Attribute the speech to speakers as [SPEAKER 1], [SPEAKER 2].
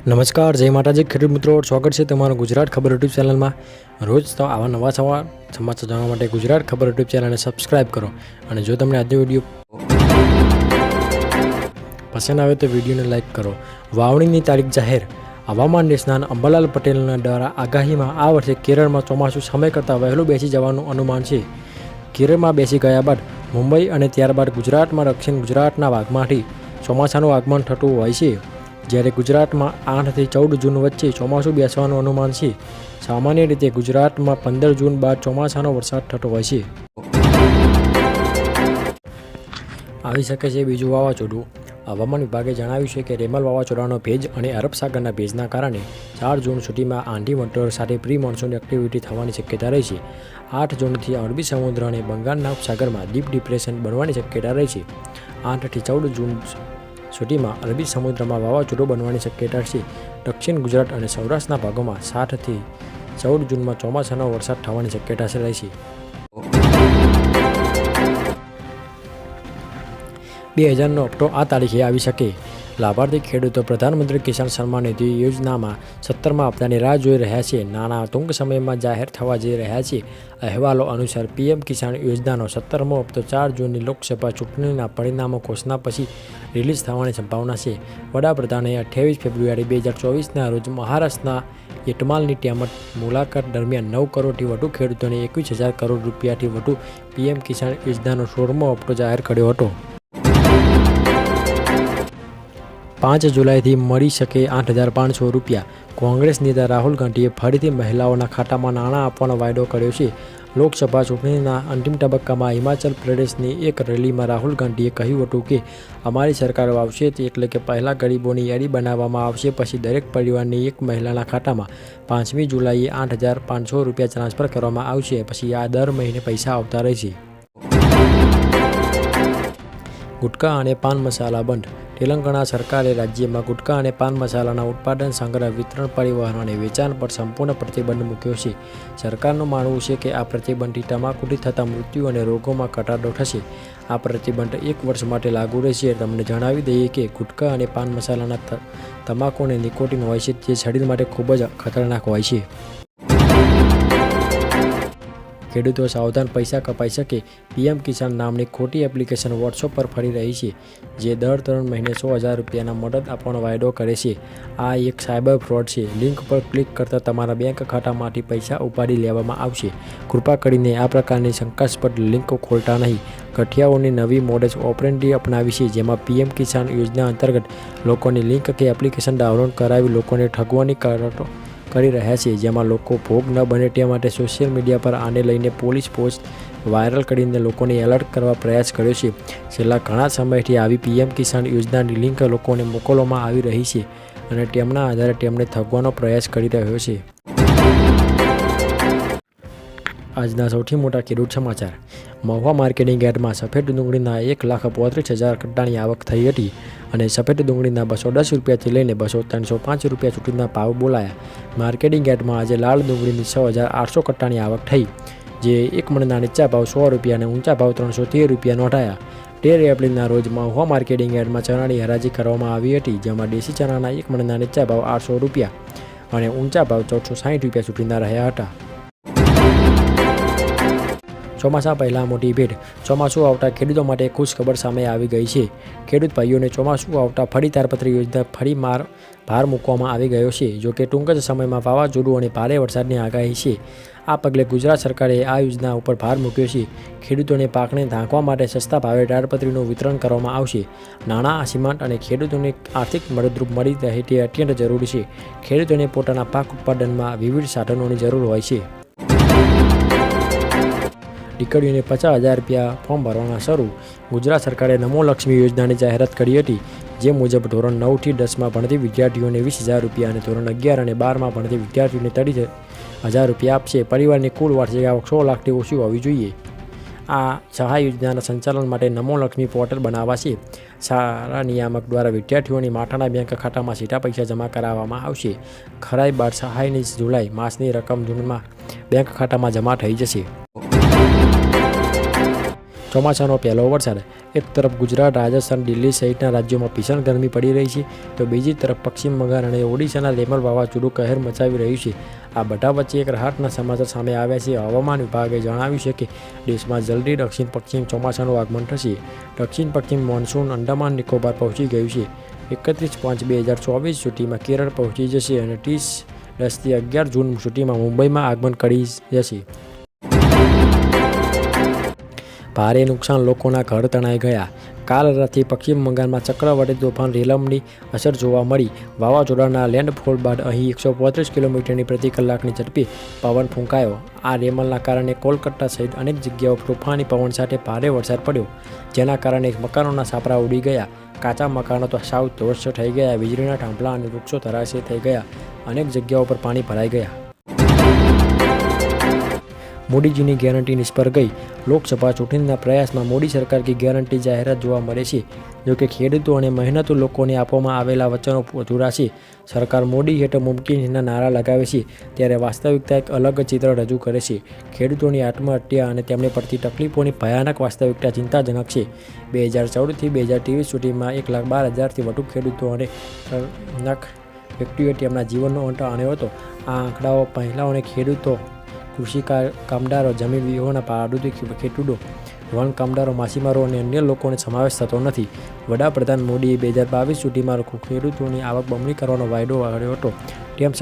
[SPEAKER 1] નમસ્કાર, જય માતાજી. ખેડૂત મિત્રો, સ્વાગત છે તમારું ગુજરાત ખબર યુટ્યુબ ચેનલમાં. રોજ આવા નવા સવા સમાચાર જાણવા માટે ગુજરાત ખબર યુટ્યુબ ચેનલને સબસ્ક્રાઇબ કરો અને જો તમને આજનો વીડિયો પસંદ આવે તો વિડીયોને લાઇક કરો. વાવણીની તારીખ જાહેર. હવામાન નિષ્ણાત અંબાલાલ પટેલના દ્વારા આગાહીમાં આ વર્ષે કેરળમાં ચોમાસું સમય કરતાં વહેલું બેસી જવાનું અનુમાન છે. કેરળમાં બેસી ગયા બાદ મુંબઈ અને ત્યારબાદ ગુજરાતમાં દક્ષિણ ગુજરાતના ભાગમાંથી ચોમાસાનું આગમન થતું હોય છે. જ્યારે ગુજરાતમાં આઠથી ચૌદ જૂન વચ્ચે ચોમાસું બેસવાનું અનુમાન છે. સામાન્ય રીતે ગુજરાતમાં પંદર જૂન બાદ ચોમાસાનો વરસાદ થતો હોય છે. આવી શકે છે બીજું વાવાઝોડું. હવામાન વિભાગે જણાવ્યું છે કે રેમલ વાવાઝોડાનો ભેજ અને અરબ સાગરના ભેજના કારણે ચાર જૂન સુધીમાં આંધી વંટોળ સાથે પ્રી મોન્સૂન એક્ટિવિટી થવાની શક્યતા રહી છે. આઠ જૂનથી અરબી સમુદ્ર અને બંગાળના ઉપસાગરમાં ડીપ ડિપ્રેશન બનવાની શક્યતા રહી છે. આઠથી ચૌદ જૂન સુધીમાં અરબી સમુદ્રમાં વાવાઝોડું બનવાની શક્યતા છે. દક્ષિણ ગુજરાત અને સૌરાષ્ટ્રના ભાગોમાં સાતથી ચૌદ જૂનમાં ચોમાસાનો વરસાદ થવાની શક્યતા રહે છે. બે હજારનો હપ્તો આ તારીખે આવી શકે. લાભાર્થી ખેડૂતો પ્રધાનમંત્રી કિસાન સન્માન નિધિ યોજનામાં સત્તરમાં હપ્તાની રાહ જોઈ રહ્યા છે. નાણાં ટૂંક સમયમાં જાહેર થવા જઈ રહ્યા છે. અહેવાલો અનુસાર પીએમ કિસાન યોજનાનો સત્તરમો હપ્તો ચાર જૂનની લોકસભા ચૂંટણીના પરિણામો ઘોષણા પછી રિલીઝ થવાની સંભાવના છે. વડાપ્રધાને અઠ્યાવીસ ફેબ્રુઆરી બે હજાર ચોવીસના રોજ મહારાષ્ટ્રના યટમાલની ટેમટ મુલાકાત દરમિયાન નવ કરોડથી વધુ ખેડૂતોને એકવીસ હજાર કરોડ રૂપિયાથી વધુ પીએમ કિસાન યોજનાનો સોળમો હપ્તો જાહેર કર્યો હતો. પાંચ જુલાઈથી મળી શકે આઠ હજાર પાંચસો રૂપિયા. કોંગ્રેસ નેતા રાહુલ ગાંધીએ ફરીથી મહિલાઓના ખાતામાં નાણાં આપવાનો વાયદો કર્યો છે. લોકસભા ચૂંટણીના અંતિમ તબક્કામાં હિમાચલ પ્રદેશની એક રેલીમાં રાહુલ ગાંધીએ કહ્યું હતું કે, અમારી સરકાર આવશે એટલે કે પહેલાં ગરીબોની યાદી બનાવવામાં આવશે, પછી દરેક પરિવારની એક મહિલાના ખાતામાં પાંચમી જુલાઈએ આઠ હજાર પાંચસો રૂપિયા ટ્રાન્સફર કરવામાં આવશે, પછી આ દર મહિને પૈસા આવતા રહેશે. ગુટકા અને પાન મસાલા બંધ. તેલંગાણા સરકારે રાજ્યમાં ગુટકા અને પાન મસાલાના ઉત્પાદન સંગ્રહ, વિતરણ, પરિવહન અને વેચાણ પર સંપૂર્ણ પ્રતિબંધ મૂક્યો છે. સરકારનું માનવું છે કે આ પ્રતિબંધથી તમાકુથી થતા મૃત્યુ અને રોગોમાં ઘટાડો થશે. આ પ્રતિબંધ એક વર્ષ માટે લાગુ રહેશે. તમને જણાવી દઈએ કે ગુટકા અને પાન મસાલાના તમાકુ અને નિકોટિન હોય છે જે શરીર માટે ખૂબ જ ખતરનાક હોય છે. ખેડૂતો સાવધાન પૈસા કપાઈ શકે. પીએમ કિસાન નામની ખોટી એપ્લિકેશન વોટ્સઅપ પર ફરી રહી છે, જે દર ત્રણ મહિને સો હજાર રૂપિયાના મદદ આપવાનો વાયદો કરે છે. આ એક સાયબર ફ્રોડ છે. લિંક પર ક્લિક કરતાં તમારા બેંક ખાતામાંથી પૈસા ઉપાડી લેવામાં આવશે. કૃપા કરીને આ પ્રકારની શંકાસ્પદ લિંક ખોલતા નહીં. ગઠિયાઓની નવી મોડેલ ઓપરેન્ડી અપનાવી છે, જેમાં પીએમ કિસાન યોજના અંતર્ગત લોકોની લિંક કે એપ્લિકેશન ડાઉનલોડ કરાવી લોકોને ઠગવાની કરતો કરી રહ્યા છે, જેમાં લોકો ભોગ ન બને તે માટે સોશિયલ મીડિયા પર આને લઈને પોલીસ પોસ્ટ વાયરલ કરીને લોકોને એલર્ટ કરવા પ્રયાસ કર્યો છે. છેલ્લા ઘણા સમયથી આવી પીએમ કિસાન યોજનાની લિંક લોકોને મોકલવામાં આવી રહી છે અને તેમના આધારે તેમને થગવાનો પ્રયાસ કરી રહ્યો છે. આજના સૌથી મોટા ખેડૂત સમાચાર. મહુવા માર્કેટિંગ યાર્ડમાં સફેદ ડુંગળીના એક લાખ પોત્રીસ હજાર કટ્ટાની આવક થઈ હતી. અને સફેદ ડુંગળીના બસો દસ રૂપિયાથી લઈને બસો ત્રણસો પાંચ રૂપિયા સુધીના ભાવ બોલાયા. માર્કેટિંગ યાર્ડમાં આજે લાલ ડુંગળીની છ હજાર આઠસો કટ્ટાની આવક થઈ, જે એક મણના નીચા ભાવ સો રૂપિયા અને ઊંચા ભાવ ત્રણસો તેર રૂપિયા નોંધાયા. તેર એપ્રિલના રોજ મહુવા માર્કેટિંગ યાર્ડમાં ચણાની હરાજી કરવામાં આવી હતી, જેમાં દેશી ચણાના એક મણના નીચા ભાવ આઠસો રૂપિયા અને ઊંચા ભાવ ચૌદસો સાઠ રૂપિયા સુધીના રહ્યા હતા. ચોમાસા પહેલાં મોટી ભેટ. ચોમાસું આવતા ખેડૂતો માટે ખુશખબર સામે આવી ગઈ છે. ખેડૂત ભાઈઓને ચોમાસું આવતા ફરી તારપત્રી યોજના ફરી માર, ભાર મૂકવામાં આવી ગયો છે જોકે ટૂંક જ સમયમાં વાવાઝોડું અને ભારે વરસાદની આગાહી છે. આ પગલે ગુજરાત સરકારે આ યોજના ઉપર ભાર મૂક્યો છે. ખેડૂતોને પાકને ઢાંકવા માટે સસ્તા ભાવે તાડપત્રીનું વિતરણ કરવામાં આવશે. નાણાં સીમાંત અને ખેડૂતોને આર્થિક મદદરૂપ મળી રહે તે અત્યંત જરૂરી છે. ખેડૂતોને પોતાના પાક ઉત્પાદનમાં વિવિધ સાધનોની જરૂર હોય છે. દીકરીઓને પચાસ હજાર રૂપિયા ફોર્મ ભરવાના શરૂ. ગુજરાત સરકારે નમો લક્ષ્મી યોજનાની જાહેરાત કરી હતી, જે મુજબ ધોરણ નવથી દસમાં ભણતી વિદ્યાર્થીઓને વીસ હજાર રૂપિયા અને ધોરણ અગિયાર અને બારમાં ભણતી વિદ્યાર્થીઓને ત્રીસ હજાર રૂપિયા આપશે. પરિવારની કુલ વાર્ષિક આવક સો લાખથી ઓછી હોવી જોઈએ. આ સહાય યોજનાના સંચાલન માટે નમો લક્ષ્મી પોર્ટલ બનાવાશે. શાળા નિયામક દ્વારા વિદ્યાર્થીઓની માથાના બેંક ખાતામાં સીધા પૈસા જમા કરાવવામાં આવશે. ખરાઈ બાદ સહાયની જુલાઈ માસની રકમ જૂનમાં બેંક ખાતામાં જમા થઈ જશે. ચોમાસાનો પહેલો વરસાદ. એક તરફ ગુજરાત, રાજસ્થાન, દિલ્હી સહિતના રાજ્યોમાં ભીષણ ગરમી પડી રહી છે. તો બીજી તરફ પશ્ચિમ બંગાળ અને ઓડિશાના લેમલ વાવાઝોડું કહેર મચાવી રહ્યું છે. આ બધા વચ્ચે એક રાહતના સમાચાર સામે આવ્યા છે. હવામાન વિભાગે જણાવ્યું છે કે દેશમાં જલ્દી દક્ષિણ પશ્ચિમ ચોમાસાનું આગમન થશે. દક્ષિણ પશ્ચિમ મોન્સૂન અંડમાન નિકોબાર પહોંચી ગયું છે. એકત્રીસ પાંચ બે હજાર ચોવીસ સુધીમાં કેરળ પહોંચી જશે અને ત્રીસ દસથી અગિયાર જૂન સુધીમાં મુંબઈમાં આગમન કરી જશે. ભારે નુકસાન લોકોના ઘર તણાઈ ગયા. કાલ રાતથી પશ્ચિમ બંગાળમાં ચક્રવાતી તોફાન રેલમની અસર જોવા મળી. વાવાઝોડાના લેન્ડફોલ બાદ અહીં એકસો પોત્રીસ કિલોમીટરની પ્રતિ કલાકની ઝડપે પવન ફૂંકાયો. આ રેમલના કારણે કોલકાતા સહિત અનેક જગ્યાઓ તોફાની પવન સાથે ભારે વરસાદ પડ્યો, જેના કારણે મકાનોના સાપરા ઉડી ગયા. કાચા મકાનો તો સાવ ધ્વસ્ત થઈ ગયા, વીજળીના થાંભલા અને વૃક્ષો ધરાશય થઈ ગયા, અનેક જગ્યાઓ પર પાણી ભરાઈ ગયા. મોદીજીની ગેરંટી નિષ્ફળ ગઈ. લોકસભા ચૂંટણીના પ્રયાસમાં મોદી સરકાર કી ગેરંટી જાહેરાત જોવા મળે છે. જોકે ખેડૂતો અને મહેનતુ લોકોને આપવામાં આવેલા વચનો અધૂરા છે સરકાર મોદી હેઠળ મુમકિનના નારા લગાવે છે, ત્યારે વાસ્તવિકતા એક અલગ ચિત્ર રજૂ કરે છે. ખેડૂતોની આત્મહત્યા અને તેમને પડતી તકલીફોની ભયાનક વાસ્તવિકતા ચિંતાજનક છે. બે હજાર ચૌદથી બે હજાર ત્રેવીસ સુધીમાં એક લાખ બાર હજારથી વધુ ખેડૂતો અને લાખ વ્યક્તિઓએ તેમના જીવનનો અંત આણ્યો હતો. આ આંકડાઓ મહિલાઓને ખેડૂતો કૃષિ કા- કામદારો, જમીન વિહોણા પાડુદી ખેડૂતો વન કામદારો, માછીમારો અને અન્ય લોકોને સમાવેશ થતો નથી. વડાપ્રધાન મોદીએ બે હજાર બાવીસ સુધીમાં ખેડૂતોની આવક બમણી કરવાનો વાયદો કર્યો હતો. તેમ